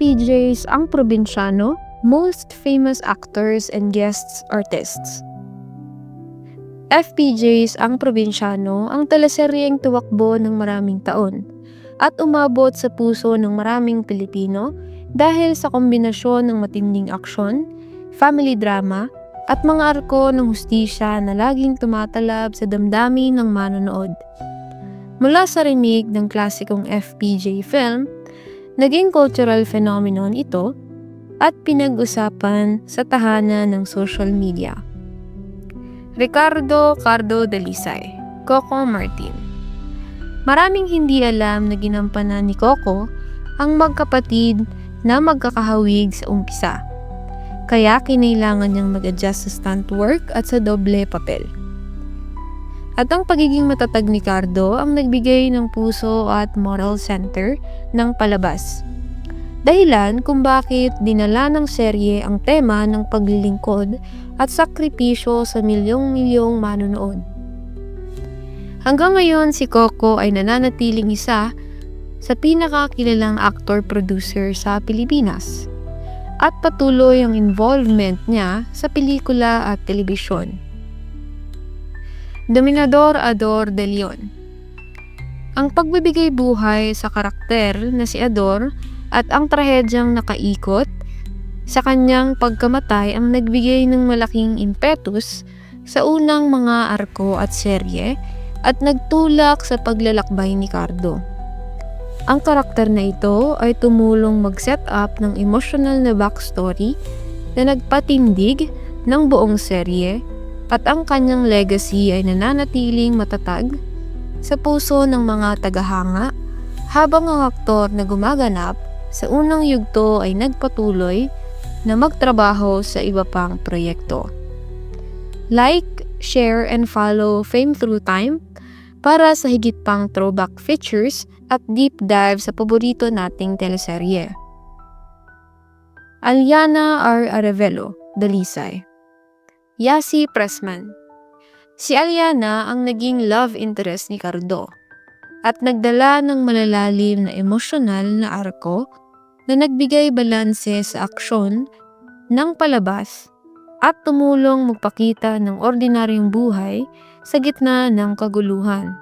FPJs ang probinsyano, most famous actors and guests artists. FPJs ang probinsyano ang teleseryeng tuwakbo ng maraming taon at umabot sa puso ng maraming Pilipino dahil sa kombinasyon ng matinding aksyon, family drama, at mga arko ng hustisya na laging tumatalab sa damdamin ng manonood. Mula sa rinig ng klasikong FPJ film, naging cultural phenomenon ito at pinag-usapan sa tahanan ng social media. Ricardo Cardo Dalisay, Coco Martin Maraming hindi alam na ginampanan ni Coco ang magkapatid na magkakahawig sa umpisa. Kaya kinailangan niyang mag-adjust sa stunt work at sa doble papel. At ang pagiging matatag ni Cardo ang nagbigay ng puso at moral center ng palabas. Dahilan kung bakit dinala ng serye ang tema ng paglilingkod at sakripisyo sa milyong-milyong manonood. Hanggang ngayon si Coco ay nananatiling isa sa pinakakilalang actor-producer sa Pilipinas at patuloy ang involvement niya sa pelikula at telebisyon. Dominador Ador de Leon Ang pagbibigay buhay sa karakter na si Ador at ang trahedyang nakaikot sa kanyang pagkamatay ang nagbigay ng malaking impetus sa unang mga arko at serye at nagtulak sa paglalakbay ni Cardo. Ang karakter na ito ay tumulong mag-set up ng emotional na backstory na nagpatindig ng buong serye at ang kanyang legacy ay nananatiling matatag sa puso ng mga tagahanga habang ang aktor na gumaganap sa unang yugto ay nagpatuloy na magtrabaho sa iba pang proyekto. Like, share, and follow Fame Through Time para sa higit pang throwback features at deep dive sa paborito nating teleserye. Aliana R. Arevelo, Dalisay Yasi Pressman. Si Aliana ang naging love interest ni Cardo at nagdala ng malalalim na emosyonal na arko na nagbigay balanse sa aksyon ng palabas at tumulong magpakita ng ordinaryong buhay sa gitna ng kaguluhan.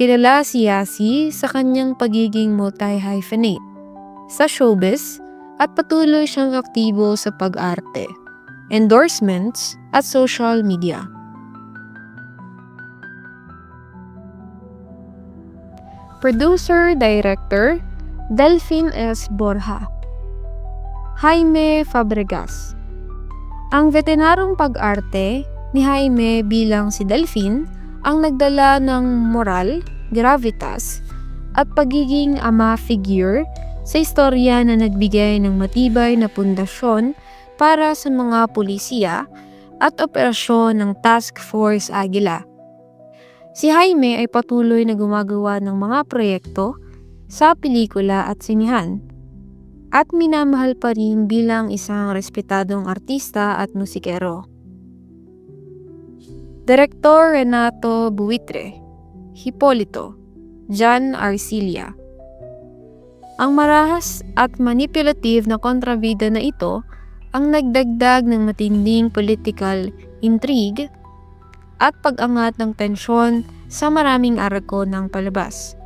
Kilala si Yasi sa kanyang pagiging multi-hyphenate sa showbiz at patuloy siyang aktibo sa pag-arte endorsements, at social media. Producer Director Delphine S. Borja Jaime Fabregas Ang vetenarong pag-arte ni Jaime bilang si Delphine ang nagdala ng moral, gravitas, at pagiging ama figure sa istorya na nagbigay ng matibay na pundasyon para sa mga pulisiya at operasyon ng Task Force Agila. Si Jaime ay patuloy na gumagawa ng mga proyekto sa pelikula at sinihan at minamahal pa rin bilang isang respetadong artista at musikero. Direktor Renato Buitre Hipolito John Arcilia Ang marahas at manipulative na kontrabida na ito ang nagdagdag ng matinding political intrigue at pag-angat ng tensyon sa maraming arko ng palabas.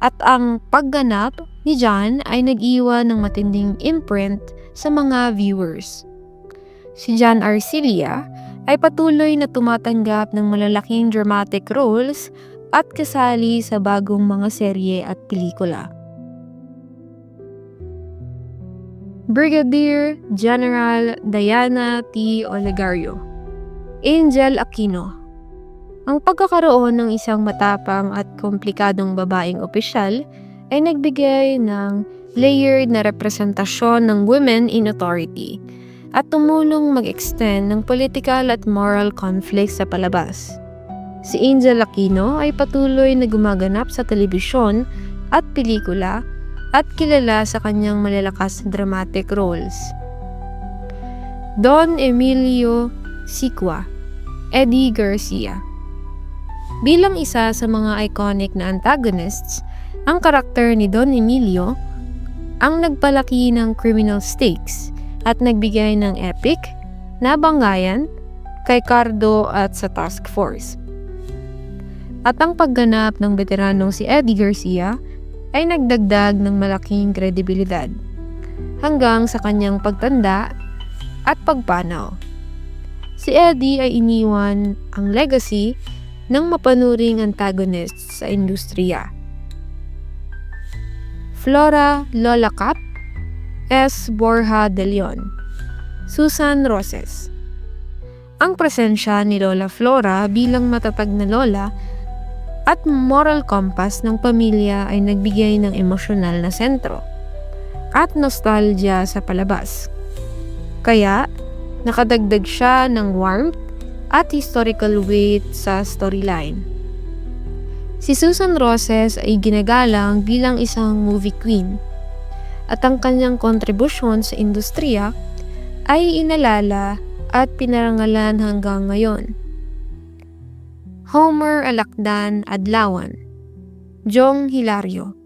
At ang pagganap ni John ay nag-iwan ng matinding imprint sa mga viewers. Si John Arcilia ay patuloy na tumatanggap ng malalaking dramatic roles at kasali sa bagong mga serye at pelikula. Brigadier General Diana T. Olegario Angel Aquino Ang pagkakaroon ng isang matapang at komplikadong babaeng opisyal ay nagbigay ng layered na representasyon ng women in authority at tumulong mag-extend ng political at moral conflict sa palabas. Si Angel Aquino ay patuloy na gumaganap sa telebisyon at pelikula at kilala sa kanyang malalakas na dramatic roles. Don Emilio Sikwa, Eddie Garcia Bilang isa sa mga iconic na antagonists, ang karakter ni Don Emilio ang nagpalaki ng criminal stakes at nagbigay ng epic na banggayan kay Cardo at sa task force. At ang pagganap ng veteranong si Eddie Garcia ay nagdagdag ng malaking kredibilidad hanggang sa kanyang pagtanda at pagpanaw. Si Eddie ay iniwan ang legacy ng mapanuring antagonist sa industriya. Flora Lola Cap, S. Borja de Leon, Susan Roses. Ang presensya ni Lola Flora bilang matatag na lola at moral compass ng pamilya ay nagbigay ng emosyonal na sentro at nostalgia sa palabas. Kaya, nakadagdag siya ng warmth at historical weight sa storyline. Si Susan Roses ay ginagalang bilang isang movie queen at ang kanyang kontribusyon sa industriya ay inalala at pinarangalan hanggang ngayon. Homer Alakdan Adlawan Jong Hilario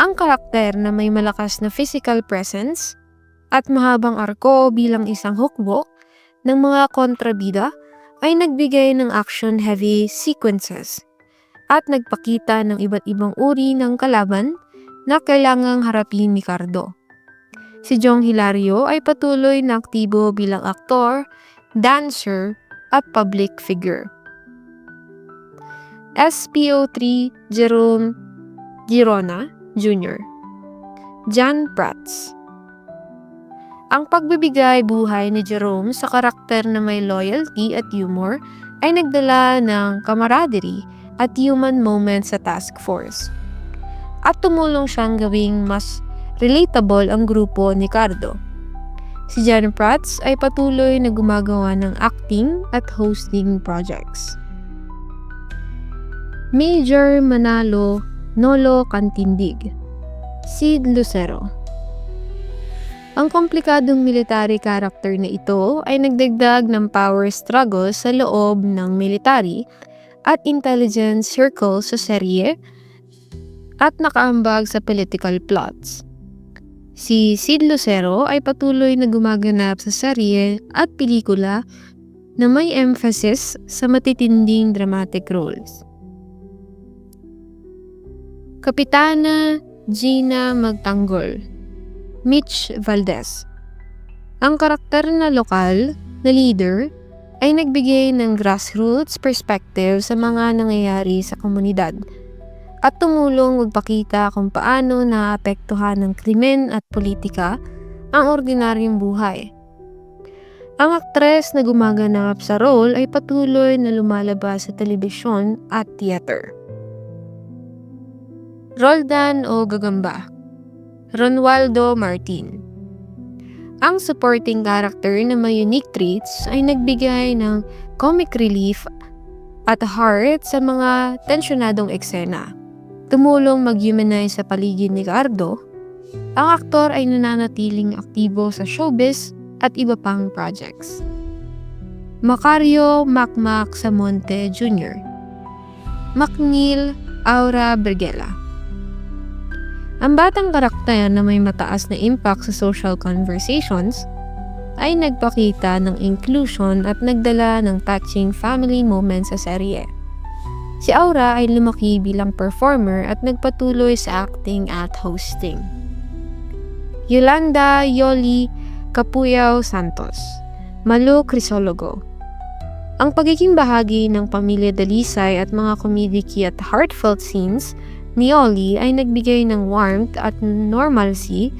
Ang karakter na may malakas na physical presence at mahabang arko bilang isang hukbo ng mga kontrabida ay nagbigay ng action-heavy sequences at nagpakita ng iba't ibang uri ng kalaban na kailangang harapin ni Cardo. Si Jong Hilario ay patuloy na aktibo bilang aktor, dancer, at public figure. SPO3 Jerome Girona Jr. John Prats Ang pagbibigay buhay ni Jerome sa karakter na may loyalty at humor ay nagdala ng camaraderie at human moments sa task force. At tumulong siyang gawing mas relatable ang grupo ni Cardo. Si Jan Prats ay patuloy na gumagawa ng acting at hosting projects. Major Manalo Nolo Cantindig Sid Lucero Ang komplikadong military character na ito ay nagdagdag ng power struggle sa loob ng military at intelligence circle sa serye at nakaambag sa political plots. Si Sid Lucero ay patuloy na gumaganap sa serye at pelikula na may emphasis sa matitinding dramatic roles. Kapitana Gina Magtanggol Mitch Valdez Ang karakter na lokal na leader ay nagbigay ng grassroots perspective sa mga nangyayari sa komunidad at tumulong magpakita kung paano naapektuhan ng krimen at politika ang ordinaryong buhay. Ang aktres na gumaganap sa role ay patuloy na lumalabas sa telebisyon at theater. Roldan o Gagamba? Ronaldo Martin. Ang supporting character na may unique traits ay nagbigay ng comic relief at heart sa mga tensyonadong eksena. Tumulong mag-humanize sa paligid ni Gardo, ang aktor ay nananatiling aktibo sa showbiz at iba pang projects. Macario Macmac Samonte Jr. Macnil Aura Bergela Ang batang karakter na may mataas na impact sa social conversations ay nagpakita ng inclusion at nagdala ng touching family moments sa serye. Si Aura ay lumaki bilang performer at nagpatuloy sa acting at hosting. Yolanda Yoli Capuyaw Santos Malu Crisologo Ang pagiging bahagi ng pamilya Dalisay at mga komediki at heartfelt scenes ni Yoli ay nagbigay ng warmth at normalcy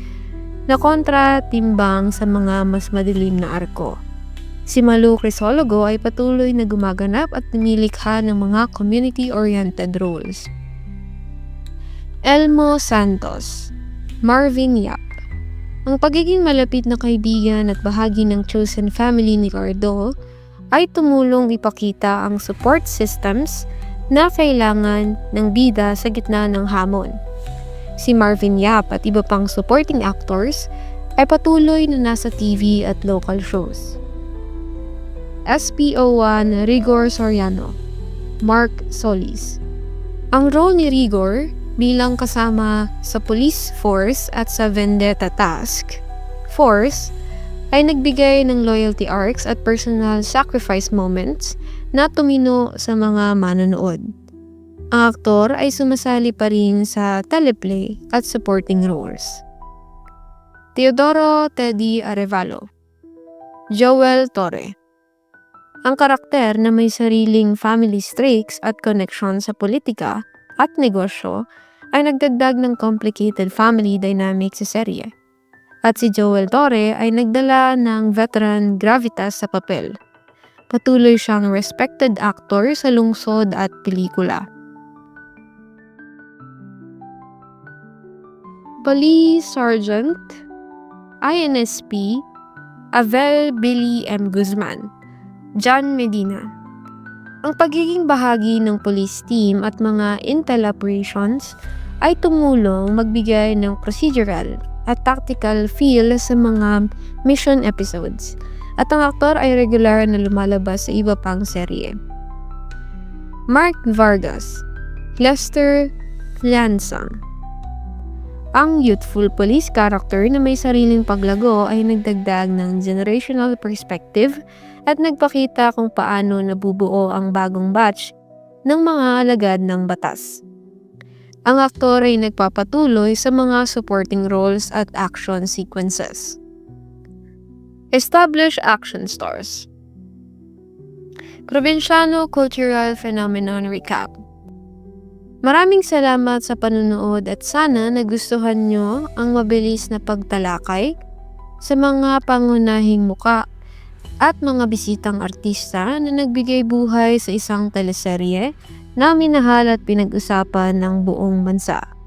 na kontra timbang sa mga mas madilim na arko. Si Malu Crisologo ay patuloy na gumaganap at tumilikha ng mga community-oriented roles. Elmo Santos Marvin Yap Ang pagiging malapit na kaibigan at bahagi ng chosen family ni Cardo ay tumulong ipakita ang support systems na kailangan ng bida sa gitna ng hamon. Si Marvin Yap at iba pang supporting actors ay patuloy na nasa TV at local shows. SPO1 Rigor Soriano Mark Solis Ang role ni Rigor bilang kasama sa police force at sa Vendetta Task Force ay nagbigay ng loyalty arcs at personal sacrifice moments na tumino sa mga manonood. Ang aktor ay sumasali pa rin sa teleplay at supporting roles. Teodoro Teddy Arevalo Joel Torre Ang karakter na may sariling family streaks at connection sa politika at negosyo ay nagdagdag ng complicated family dynamic sa serye. At si Joel Torre ay nagdala ng veteran gravitas sa papel. Patuloy siyang respected actor sa lungsod at pelikula. Police Sergeant INSP Avel Billy M. Guzman John Medina Ang pagiging bahagi ng police team at mga intel operations ay tumulong magbigay ng procedural at tactical feel sa mga mission episodes at ang aktor ay regular na lumalabas sa iba pang serye. Mark Vargas Lester Lansang ang youthful police character na may sariling paglago ay nagdagdag ng generational perspective at nagpakita kung paano nabubuo ang bagong batch ng mga alagad ng batas. Ang aktor ay nagpapatuloy sa mga supporting roles at action sequences. Established action stars Provinciano Cultural Phenomenon Recap Maraming salamat sa panonood at sana nagustuhan nyo ang mabilis na pagtalakay sa mga pangunahing muka at mga bisitang artista na nagbigay buhay sa isang teleserye na minahal at pinag-usapan ng buong bansa.